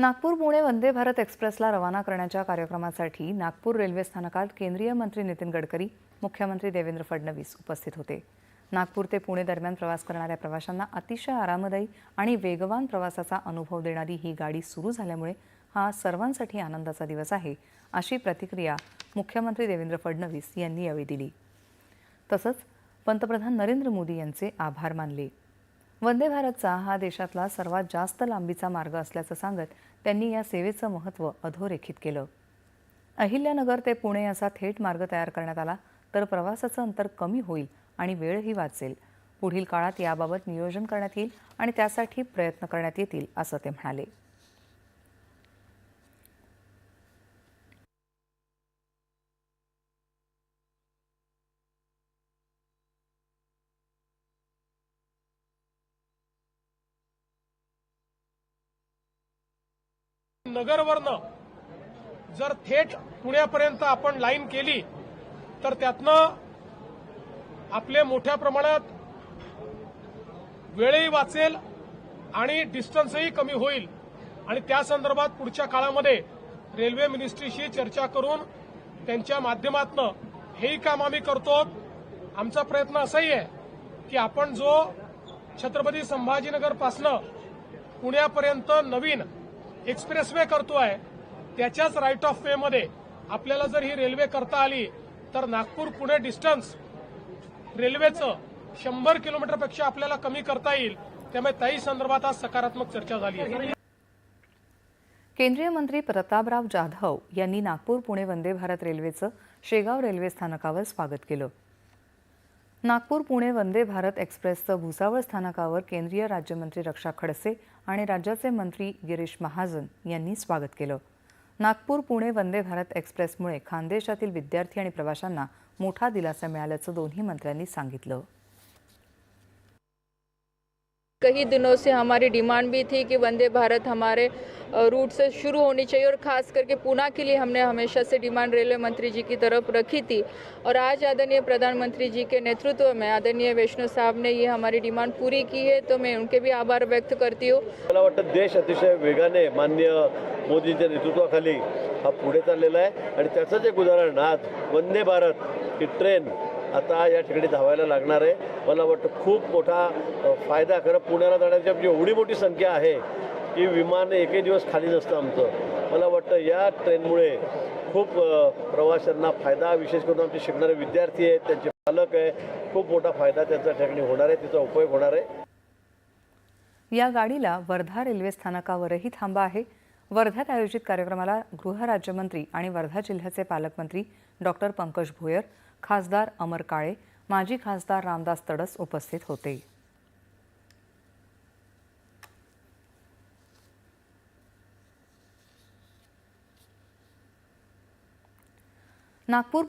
नागपूर पुणे वंदे भारत एक्सप्रेसला रवाना करण्याच्या कार्यक्रमासाठी नागपूर रेल्वे स्थानकात केंद्रीय मंत्री नितीन गडकरी मुख्यमंत्री देवेंद्र फडणवीस उपस्थित होते. नागपूर ते पुणे दरम्यान प्रवास करणाऱ्या प्रवाशांना अतिशय आरामदायी आणि वेगवान प्रवासाचा अनुभव देणारी ही गाडी सुरू झाल्यामुळे हा सर्वांसाठी आनंदाचा दिवस आहे अशी प्रतिक्रिया मुख्यमंत्री देवेंद्र फडणवीस यांनी यावेळी दिली. तसंच पंतप्रधान नरेंद्र मोदी यांचे आभार मानले. वंदे भारतचा हा देशातला सर्वात जास्त लांबीचा मार्ग असल्याचं सांगत त्यांनी या सेवेचं महत्त्व अधोरेखित केलं. अहिल्यानगर ते पुणे असा थेट मार्ग तयार करण्यात आला तर प्रवासाचं अंतर कमी होईल आणि वेळही वाचेल. पुढील काळात याबाबत नियोजन करण्यात येईल आणि त्यासाठी प्रयत्न करण्यात येतील असं ते म्हणाले. नगरवरनं जर थेट पुण्यापर्यंत आपण लाईन केली तर त्यातनं आपले मोठ्या प्रमाणात वेळही वाचेल आणि डिस्टन्सही कमी होईल. आणि त्या संदर्भात पुढच्या काळामध्ये रेल्वे मिनिस्ट्रीशी चर्चा करून त्यांच्या माध्यमातनं हेही काम आम्ही करतो. आमचा प्रयत्न असाही आहे की आपण जो छत्रपती संभाजीनगरपासनं पुण्यापर्यंत नवीन एक्सप्रेस वे करतोय त्याच्याच राईट ऑफ वे मध्ये आपल्याला जर ही रेल्वे करता आली तर नागपूर पुणे डिस्टन्स रेल्वेचं शंभर किलोमीटरपेक्षा आपल्याला कमी करता येईल. त्यामुळे त्याही संदर्भात आज सकारात्मक चर्चा झाली आहे. केंद्रीय मंत्री प्रतापराव जाधव यांनी नागपूर पुणे वंदे भारत रेल्वेचं शेगाव रेल्वे स्थानकावर स्वागत केलं. नागपूर पुणे वंदे भारत एक्सप्रेसचं भुसावळ स्थानकावर केंद्रीय राज्यमंत्री रक्षा खडसे आणि राज्याचे मंत्री गिरीश महाजन यांनी स्वागत केलं. नागपूर पुणे वंदे भारत एक्सप्रेसमुळे खानदेशातील विद्यार्थी आणि प्रवाशांना मोठा दिलासा मिळाल्याचं दोन्ही मंत्र्यांनी सांगितलं. कई दिनों से हमारी डिमांड भी थी कि वंदे भारत हमारे रूट से शुरू होनी चाहिए और ख़ास करके पूना के लिए हमने हमेशा से डिमांड रेलवे मंत्री जी की तरफ रखी थी। और आज आदरणीय प्रधानमंत्री जी के नेतृत्व में आदरणीय वैष्णव साहब ने ये हमारी डिमांड पूरी की है तो मैं उनके भी आभार व्यक्त करती हूँ। मला वाटतं देश अतिशय वेगाने मान्य मोदींच्या नेतृत्वाखाली हा पुढे चाललेला आहे. आणि त्याचंच एक उदाहरण आज वंदे भारत ही ट्रेन आता या ठिकाणी धावायला लागणार आहे. मला वाटतं खूप मोठा फायदा खरं पुण्याला जाण्याची आपली एवढी मोठी संख्या आहे. की विमान एकही दिवस खाली नसतं आमचं. मला वाटतं या ट्रेनमुळे खूप प्रवाशांना फायदा विशेष करून आमचे शिकणारे विद्यार्थी आहेत त्यांचे पालक आहे खूप मोठा फायदा त्याचा ठिकाणी होणार आहे तिचा उपयोग होणार आहे. या गाडीला वर्धा रेल्वे स्थानकावरही थांबा आहे. वर्ध्यात आयोजित कार्यक्रमाला गृहराज्यमंत्री आणि वर्धा जिल्ह्याचे पालकमंत्री डॉक्टर पंकज भोयर खासदार अमर काळे माजी खासदार रामदास तडस उपस्थित होते. नागपूर